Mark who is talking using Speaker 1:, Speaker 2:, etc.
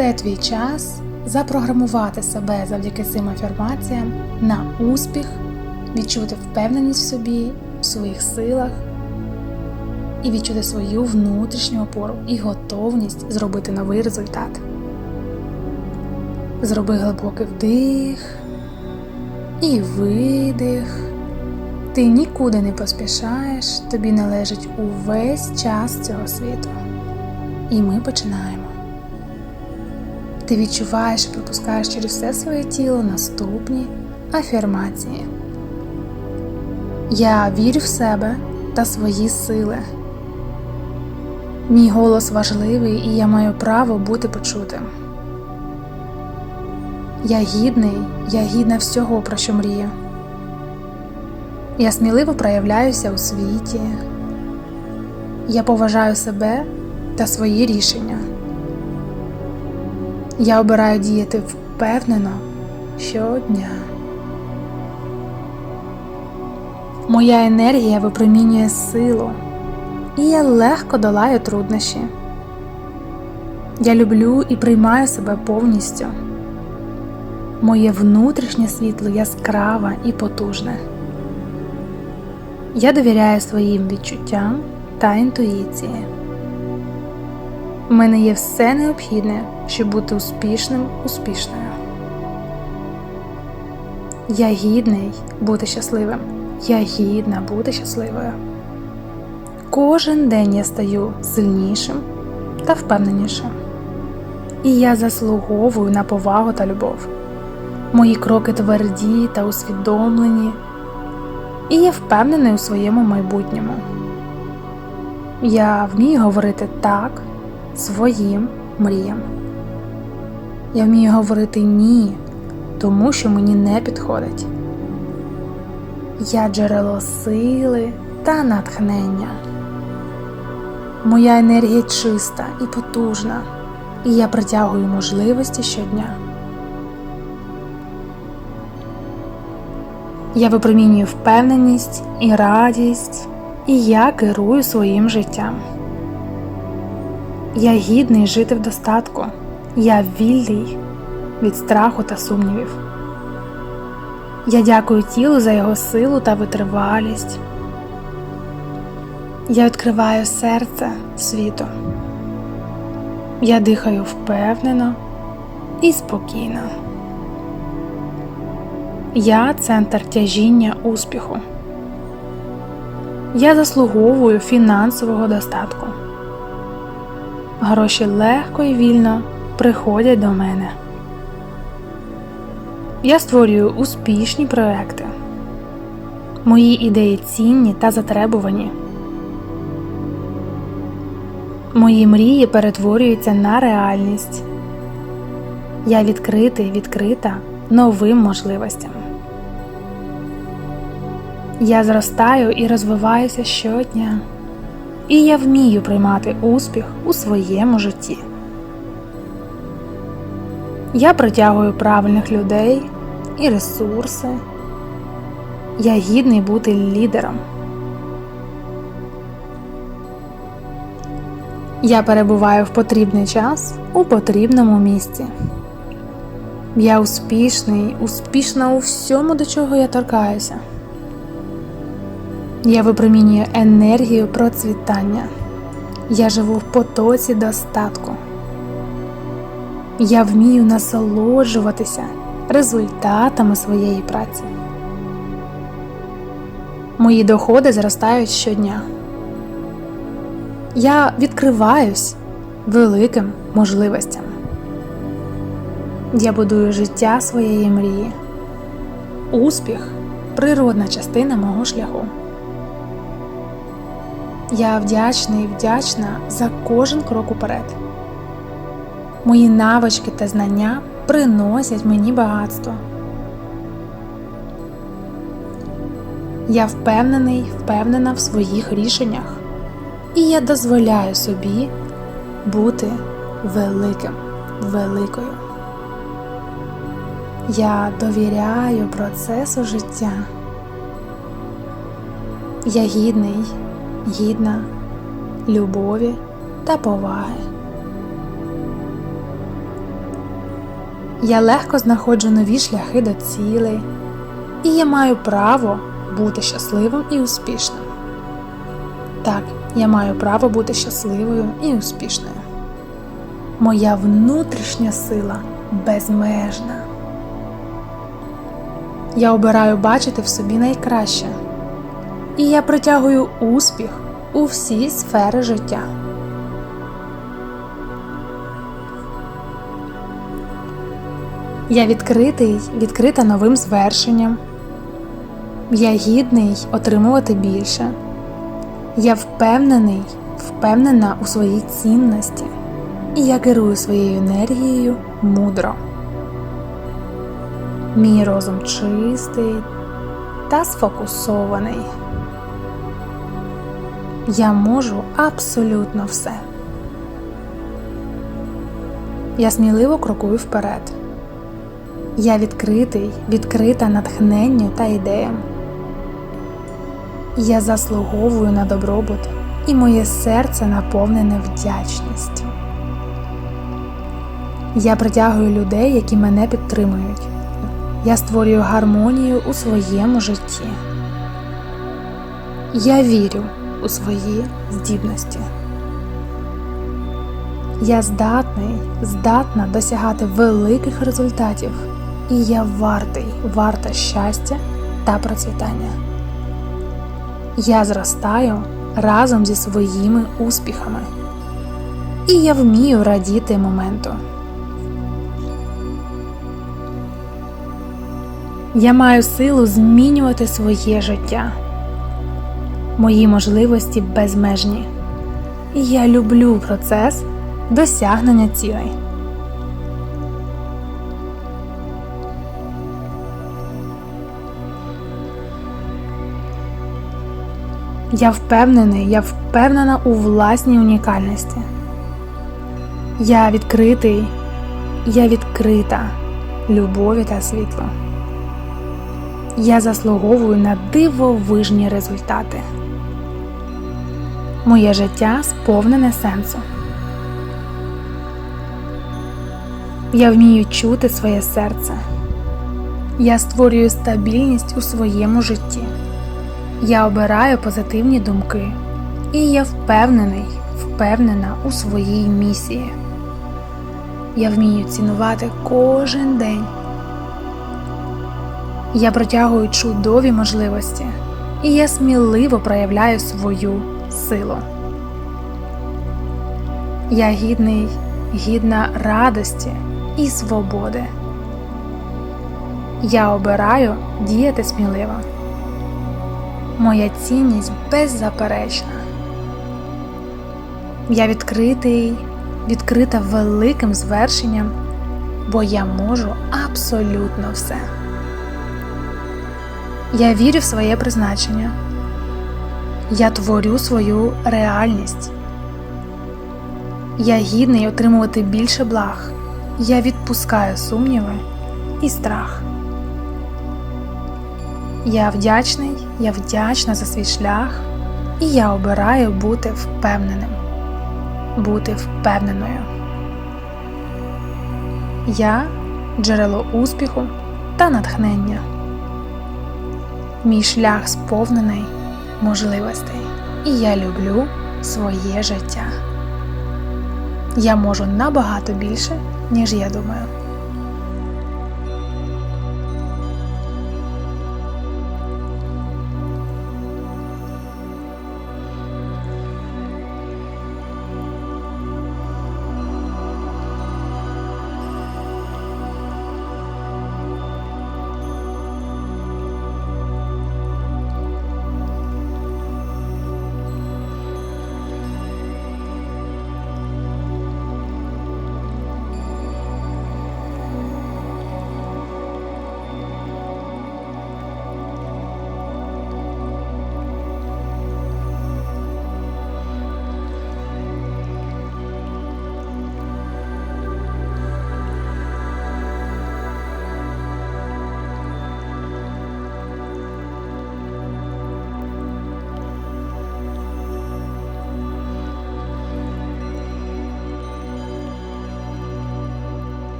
Speaker 1: це твій час запрограмувати себе завдяки цим афірмаціям на успіх, відчути впевненість в собі, в своїх силах і відчути свою внутрішню опору і готовність зробити новий результат. Зроби глибокий вдих і видих. Ти нікуди не поспішаєш, тобі належить увесь час цього світу. І ми починаємо. Ти відчуваєш і пропускаєш через все своє тіло наступні афірмації. Я вірю в себе та свої сили. Мій голос важливий і я маю право бути почутим. Я гідний, я гідна всього, про що мрію. Я сміливо проявляюся у світі. Я поважаю себе та свої рішення. Я обираю діяти впевнено щодня. Моя енергія випромінює силу, і я легко долаю труднощі. Я люблю і приймаю себе повністю. Моє внутрішнє світло яскраве і потужне. Я довіряю своїм відчуттям та інтуїції. Мене є все необхідне, щоб бути успішним успішною. Я гідний бути щасливим. Я гідна бути щасливою. Кожен день я стаю сильнішим та впевненішим. І я заслуговую на повагу та любов. Мої кроки тверді та усвідомлені, і я впевнений у своєму майбутньому. Я вмію говорити так своїм мріям. Я вмію говорити ні, тому що мені не підходить. Я джерело сили та натхнення. Моя енергія чиста і потужна, і я притягую можливості щодня. Я випромінюю впевненість і радість, і я керую своїм життям. Я гідний жити в достатку, я вільний від страху та сумнівів. Я дякую тілу за його силу та витривалість. Я відкриваю серце світу. Я дихаю впевнено і спокійно. Я центр тяжіння успіху. Я заслуговую фінансового достатку. Гроші легко і вільно приходять до мене. Я створюю успішні проекти. Мої ідеї цінні та затребувані. Мої мрії перетворюються на реальність. Я відкритий, відкрита новим можливостям. Я зростаю і розвиваюся щодня, і я вмію приймати успіх у своєму житті. Я притягую правильних людей і ресурси. Я гідний бути лідером. Я перебуваю в потрібний час у потрібному місці. Я успішний, успішна у всьому, до чого я торкаюся. Я випромінюю енергію процвітання. Я живу в потоці достатку. Я вмію насолоджуватися результатами своєї праці. Мої доходи зростають щодня. Я відкриваюсь великим можливостям. Я будую життя своєї мрії. Успіх природна частина мого шляху. Я вдячний і вдячна за кожен крок уперед. Мої навички та знання приносять мені багатство. Я впевнений, впевнена в своїх рішеннях, і я дозволяю собі бути великим, великою. Я довіряю процесу життя. Я гідний, гідна любові та поваги. Я легко знаходжу нові шляхи до цілей, і я маю право бути щасливим і успішним. Так, я маю право бути щасливою і успішною. Моя внутрішня сила безмежна. Я обираю бачити в собі найкраще, і я притягую успіх у всі сфери життя. Я відкритий, відкрита новим звершенням. Я гідний отримувати більше. Я впевнений, впевнена у своїй цінності, і я керую своєю енергією мудро. Мій розум чистий та сфокусований. Я можу абсолютно все. Я сміливо крокую вперед. Я відкритий, відкрита натхненню та ідеям. Я заслуговую на добробут, і моє серце наповнене вдячністю. Я притягую людей, які мене підтримують. Я створюю гармонію у своєму житті. Я вірю у свої здібності. Я здатний, здатна досягати великих результатів, і я вартий, варта щастя та процвітання. Я зростаю разом зі своїми успіхами, і я вмію радіти моменту. Я маю силу змінювати своє життя. Мої можливості безмежні. Я люблю процес досягнення цілей. Я впевнений, я впевнена у власній унікальності. Я відкритий, я відкрита любові та світлу. Я заслуговую на дивовижні результати. Моє життя сповнене сенсу. Я вмію чути своє серце. Я створюю стабільність у своєму житті. Я обираю позитивні думки. І я впевнений, впевнена у своїй місії. Я вмію цінувати кожен день. Я протягую чудові можливості, і я сміливо проявляю свою силу. Я гідний, гідна радості і свободи. Я обираю діяти сміливо. Моя цінність беззаперечна. Я відкритий, відкрита великим звершенням, бо я можу абсолютно все. Я вірю в своє призначення. Я творю свою реальність. Я гідний отримувати більше благ. Я відпускаю сумніви і страх. Я вдячний, я вдячна за свій шлях, і я обираю бути впевненим, бути впевненою. Я джерело успіху та натхнення. Мій шлях сповнений можливостей, і я люблю своє життя. Я можу набагато більше, ніж я думаю.